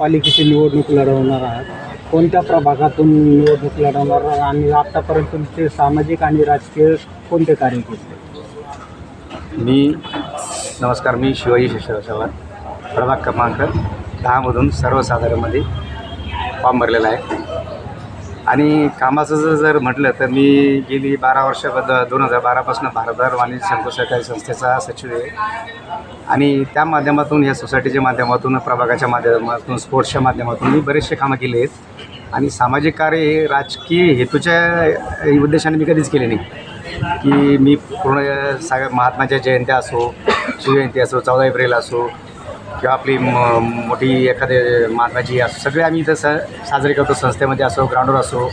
पालिकेची निवडणूक लढवणार आहात. कोणत्या प्रभागातून निवडणूक लढवणार आणि आत्तापर्यंत तुमचे सामाजिक आणि राजकीय कोणते कार्य केले? मी नमस्कार मी शिवाजी शेषराव चव्हाण प्रभाग क्रमांक दहामधून सर्वसाधारणमध्ये फॉर्म भरलेला आहे. आणि कामाचं जर जर म्हटलं तर मी गेली बारा वर्षाबद्दल दोन हजार बारापासून भारतभर वाणिज्य संघ सहकारी संस्थेचा सचिव आहे. आणि त्या माध्यमातून या सोसायटीच्या माध्यमातून प्रभागाच्या माध्यमातून स्पोर्ट्सच्या माध्यमातून मी बरेचसे कामं केले आहेत. आणि सामाजिक कार्य हे राजकीय हेतूच्या उद्देशाने मी कधीच केले नाही. की मी पूर्ण सगळ्या महात्माच्या जयंत्या असो शिवजयंती असो चौदा एप्रिल असो किंवा आपली म मोठी एखादे महात्माची असो सगळे आम्ही इथं स साजरे करतो. संस्थेमध्ये असो ग्राउंडवर असो.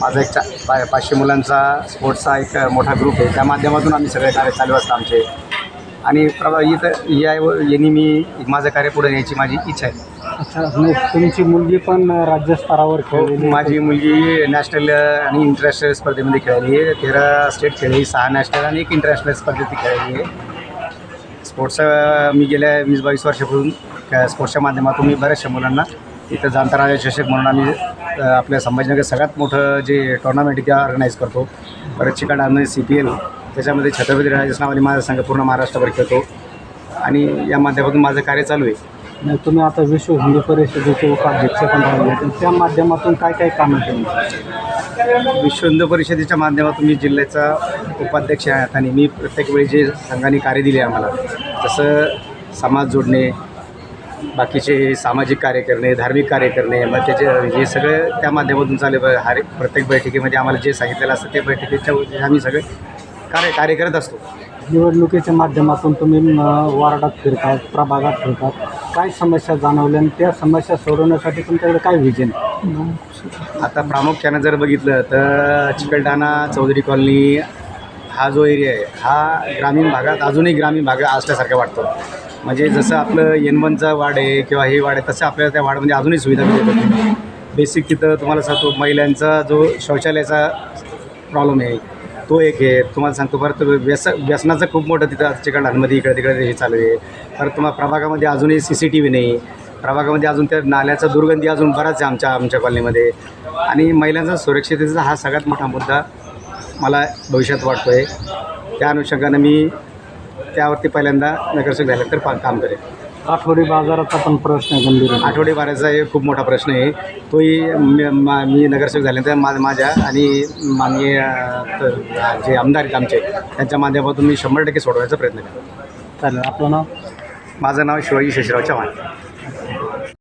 माझा एक चा पा पाचशे मुलांचा स्पोर्ट्सचा एक मोठा ग्रुप आहे. त्या माध्यमातून आम्ही सगळे कार्य चालू असतं आमचे. आणि प्रभा इथं या यांनी मी माझं कार्य पुढे न्यायची माझी इच्छा आहे. अच्छा मग तुमची मुलगी पण राज्यस्तरावर. हो, माझी मुलगी नॅशनल आणि इंटरनॅशनल स्पर्धेमध्ये खेळाली आहे. तेरा स्टेट खेळली सहा नॅशनल आणि एक इंटरनॅशनल स्पर्धेत खेळली आहे. स्पोर्ट्स मी गेल्या वीस बावीस वर्षापासून त्या स्पोर्ट्सच्या माध्यमातून मी बऱ्याचशा मुलांना इथं जाणता राजा चषक म्हणून आम्ही आपल्या संभाजीनगर सगळ्यात मोठं जे टुर्नामेंट ते ऑर्गनाईज करतो परत चिकन सी पी एल त्याच्यामध्ये छत्रपती राजेश नावाने माझा संघ पूर्ण महाराष्ट्रभर खेळतो. आणि या माध्यमातून माझं कार्य चालू आहे. मग तुम्ही आता विश्व हिंदू परिषदेचे उपाध्यक्ष पण राहिले त्या माध्यमातून काय काय कामं केली? विश्व हिंदू परिषदेच्या माध्यमातून मी जिल्ह्याचा उपाध्यक्ष आहे. आणि मी प्रत्येक वेळी जे संघाने कार्य दिले आम्हाला तसं समाज जोडणे बाकीचे सामाजिक कार्य करणे धार्मिक कार्य करणे मग त्याचे हे सगळं त्या माध्यमातून चालू. हर एक- प्रत्येक बैठकीमध्ये आम्हाला जे सांगितलेलं असतं ते बैठकीच्या आम्ही सगळे कार्य कार्य करत असतो. निवडणुकीच्या माध्यमातून तुम्ही वार्डात फिरतात प्रभागात फिरतात. काय समस्या जाणवल्या आणि त्या समस्या सोडवण्यासाठी तुमच्याकडे काय विजन आता प्रामुख्यानं जर बघितलं तर चिकलठाणा चौधरी कॉलनी हा जो एरिया आहे हा ग्रामीण भागात अजूनही ग्रामीण भाग असल्यासारखा वाटतो. म्हणजे जसं आपलं एन वनचा वार्ड आहे किंवा हे वाड आहे तसं आपल्याला त्या वाडमध्ये अजूनही सुविधा मिळते बेसिक तिथं तुम्हाला सांगतो महिलांचा जो शौचालयाचा प्रॉब्लेम आहे तो एक आहे. तुम्हाला सांगतो परत व्यस व्यसनाचं खूप मोठं तिथं चिकलठाणमध्ये इकडे तिकडे हे चालू आहे. परत तुम्हाला प्रभागामध्ये अजूनही सी सी टी व्ही नाही. प्रभागामध्ये अजून त्या नाल्याचा दुर्गंधी अजून बराच आहे आमच्या आमच्या कॉलनीमध्ये. आणि महिलांचा सुरक्षिततेचा हा सगळ्यात मोठा मुद्दा मला भविष्यात वाटतो आहे त्या अनुषंगानं मी त्यावरती पहिल्यांदा नगरसेवक झाल्यानंतर पा काम करेन. आठवडी बाजाराचा पण प्रश्न गंभीर आठवडे बाराचा एक खूप मोठा प्रश्न आहे. तोही मी नगरसेवक झाल्यानंतर मा माझ्या आणि माननीय जे आमदार आहेत आमचे त्यांच्या माध्यमातून मी शंभर टक्के सोडवायचा प्रयत्न करेन चालेल. आपलं नाव? माझं नाव शिवाजी शेषराव चव्हाण.